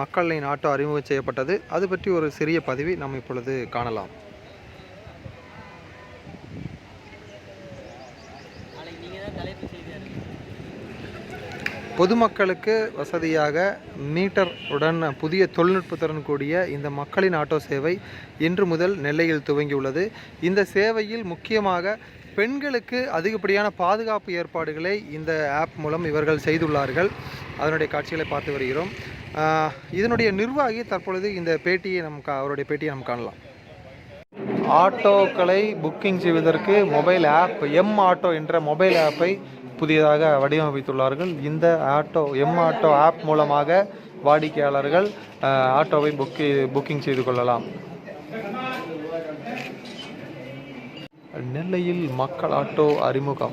மக்களின் ஆட்டோ அறிமுகம் செய்யப்பட்டது. அது பற்றி ஒரு சிறிய பதிவை நாம் இப்பொழுது காணலாம். பொதுமக்களுக்கு வசதியாக மீட்டர் உடன் புதிய தொழில்நுட்பத்துடன் கூடிய இந்த மக்களின் ஆட்டோ சேவை இன்று முதல் நெல்லையில் துவங்கியுள்ளது. இந்த சேவையில் முக்கியமாக பெண்களுக்கு அதிகப்படியான பாதுகாப்பு ஏற்பாடுகளை இந்த ஆப் மூலம் இவர்கள் செய்துள்ளார்கள். அதனுடைய காட்சிகளை பார்த்து வருகிறோம். இதனுடைய நிர்வாகி தற்பொழுது இந்த பேட்டியை நம் கா- அவருடைய பேட்டியை நம்ம காணலாம். ஆட்டோக்களை புக்கிங் செய்வதற்கு மொபைல் ஆப் எம் ஆட்டோ என்ற மொபைல் ஆப்பை புதியதாக வடிவமைத்துள்ளார்கள். இந்த ஆட்டோ எம் ஆட்டோ ஆப் மூலமாக வாடிக்கையாளர்கள் ஆட்டோவை புக்கி புக்கிங் செய்து கொள்ளலாம். நெல்லையில் மக்கள் ஆட்டோ அறிமுகம்.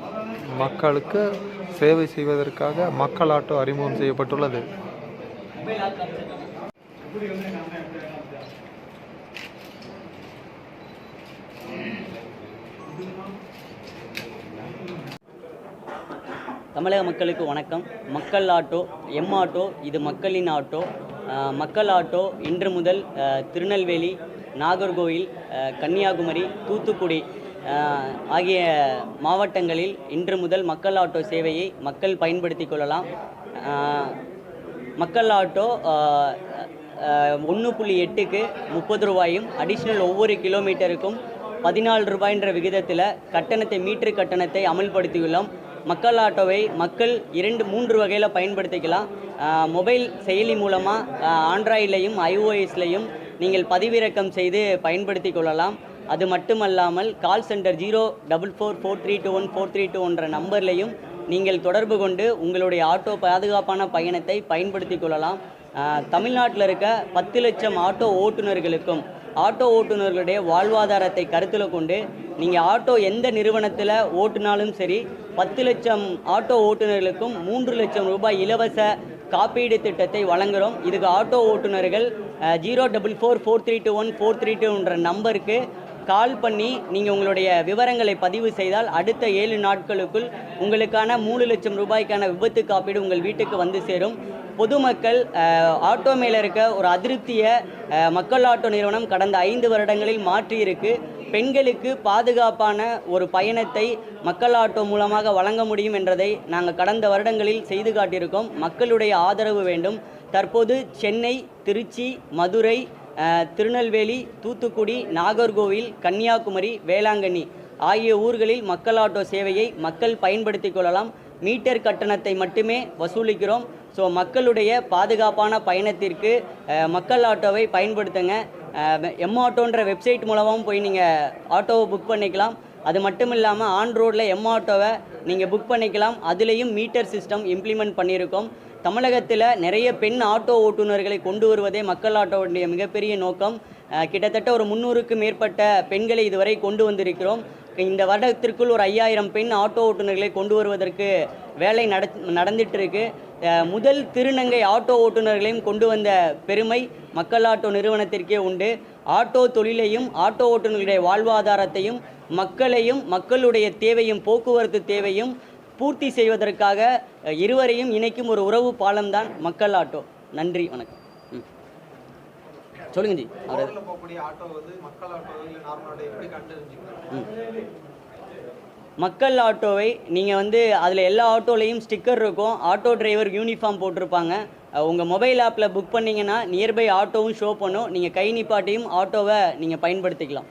மக்களுக்கு சேவை செய்வதற்காக மக்கள் ஆட்டோ அறிமுகம் செய்யப்பட்டுள்ளது. தமிழக மக்களுக்கு வணக்கம். மக்கள் ஆட்டோ எம் ஆட்டோ இது மக்களின் ஆட்டோ. மக்கள் ஆட்டோ இன்று முதல் திருநெல்வேலி நாகர்கோவில் கன்னியாகுமரி தூத்துக்குடி ஆகிய மாவட்டங்களில் இன்று முதல் மக்கள் ஆட்டோ சேவையை மக்கள் பயன்படுத்தி கொள்ளலாம். மக்கள் ஆட்டோ ஒன்று புள்ளி எட்டுக்கு முப்பது ரூபாயும் அடிஷ்னல் ஒவ்வொரு கிலோமீட்டருக்கும் பதினாலு ரூபாய்ன்ற விகிதத்தில் கட்டணத்தை மீட்டர் கட்டணத்தை அமல்படுத்தியுள்ளோம். மக்கள் ஆட்டோவை மக்கள் இரண்டு மூன்று வகையில் பயன்படுத்திக்கலாம். மொபைல் செயலி மூலமாக ஆண்ட்ராய்ட்லையும் ஐஓஎஸ்லையும் நீங்கள் பதிவிறக்கம் செய்து பயன்படுத்தி கொள்ளலாம். அது மட்டுமல்லாமல் call center zero double four four three two one four three two ஒன்ற நம்பர்லையும் நீங்கள் தொடர்பு கொண்டு உங்களுடைய ஆட்டோ பாதுகாப்பான பயணத்தை பயன்படுத்தி கொள்ளலாம். தமிழ்நாட்டில் இருக்க பத்து லட்சம் ஆட்டோ ஓட்டுநர்களுக்கும் ஆட்டோ ஓட்டுநர்களுடைய வாழ்வாதாரத்தை கருத்தில் கொண்டு நீங்கள் ஆட்டோ எந்த நிறுவனத்தில் ஓட்டுனாலும் சரி பத்து லட்சம் ஆட்டோ ஓட்டுநர்களுக்கும் மூன்று லட்சம் ரூபாய் இலவச காப்பீடு திட்டத்தை வழங்குகிறோம் இதுக்கு ஆட்டோ ஓட்டுநர்கள் zero double four four three two one four three டூன்ற நம்பருக்கு கால் பண்ணி நீங்கள் உங்களுடைய விவரங்களை பதிவு செய்தால் அடுத்த ஏழு நாட்களுக்குள் உங்களுக்கான மூணு லட்சம் ரூபாய்க்கான விபத்து காப்பீடு உங்கள் வீட்டுக்கு வந்து சேரும். பொதுமக்கள் ஆட்டோ மேலே இருக்க ஒரு அதிருப்தியை மக்கள் ஆட்டோ நிறுவனம் கடந்த ஐந்து வருடங்களில் மாற்றியிருக்கு பெண்களுக்கு பாதுகாப்பான ஒரு பயணத்தை மக்கள் ஆட்டோ மூலமாக வழங்க முடியும் என்றதை நாங்கள் கடந்த வருடங்களில் செய்து காட்டியிருக்கோம். மக்களுடைய ஆதரவு வேண்டும். தற்போது சென்னை திருச்சி மதுரை திருநெல்வேலி தூத்துக்குடி நாகர்கோவில் கன்னியாகுமரி வேளாங்கண்ணி ஆகிய ஊர்களில் மக்கள் ஆட்டோ சேவையை மக்கள் பயன்படுத்தி கொள்ளலாம். மீட்டர் கட்டணத்தை மட்டுமே வசூலிக்கிறோம். ஸோ மக்களுடைய பாதுகாப்பான பயணத்திற்கு மக்கள் ஆட்டோவை பயன்படுத்துங்க. எம் ஆட்டோன்ற வெப்சைட் மூலமாகவும் போய் நீங்கள் ஆட்டோவை புக் பண்ணிக்கலாம். அது மட்டும் இல்லாமல் ஆன் ரோடில் எம் ஆட்டோவை நீங்கள் புக் பண்ணிக்கலாம். அதுலேயும் மீட்டர் சிஸ்டம் இம்ப்ளிமெண்ட் பண்ணியிருக்கோம். தமிழகத்தில் நிறைய பெண் ஆட்டோ ஓட்டுநர்களை கொண்டு வருவதே மக்கள் ஆட்டோவுடைய மிகப்பெரிய நோக்கம். கிட்டத்தட்ட ஒரு முந்நூறுக்கு மேற்பட்ட பெண்களை இதுவரை கொண்டு வந்திருக்கிறோம். இந்த வருடத்திற்குள் ஒரு ஐயாயிரம் பெண் ஆட்டோ ஓட்டுநர்களை கொண்டு வருவதற்கு வேலை நட நடந்துட்டு இருக்கு முதல் திருநங்கை ஆட்டோ ஓட்டுநர்களையும் கொண்டு வந்த பெருமை மக்கள் ஆட்டோ நிறுவனத்திற்கே உண்டு. ஆட்டோ தொழிலையும் ஆட்டோ ஓட்டுநர்களுடைய வாழ்வாதாரத்தையும் மக்களையும் மக்களுடைய தேவையும் போக்குவரத்து தேவையும் பூர்த்தி செய்வதற்காக இருவரையும் இணைக்கும் ஒரு உறவு பாலம்தான் மக்கள் ஆட்டோ. நன்றி வணக்கம். சொல்லுங்க ஜி. மக்கள் ஆட்டோவை நீங்கள் வந்து அதில் எல்லா ஆட்டோலையும் ஸ்டிக்கர் இருக்கும். ஆட்டோ டிரைவர் யூனிஃபார்ம் போட்டிருப்பாங்க. உங்கள் மொபைல் ஆப்பில் புக் பண்ணிங்கன்னா நியர்பை ஆட்டோவும் ஷோ பண்ணும். நீங்கள் கை நிப்பாட்டியும் ஆட்டோவை நீங்கள் பயன்படுத்திக்கலாம்.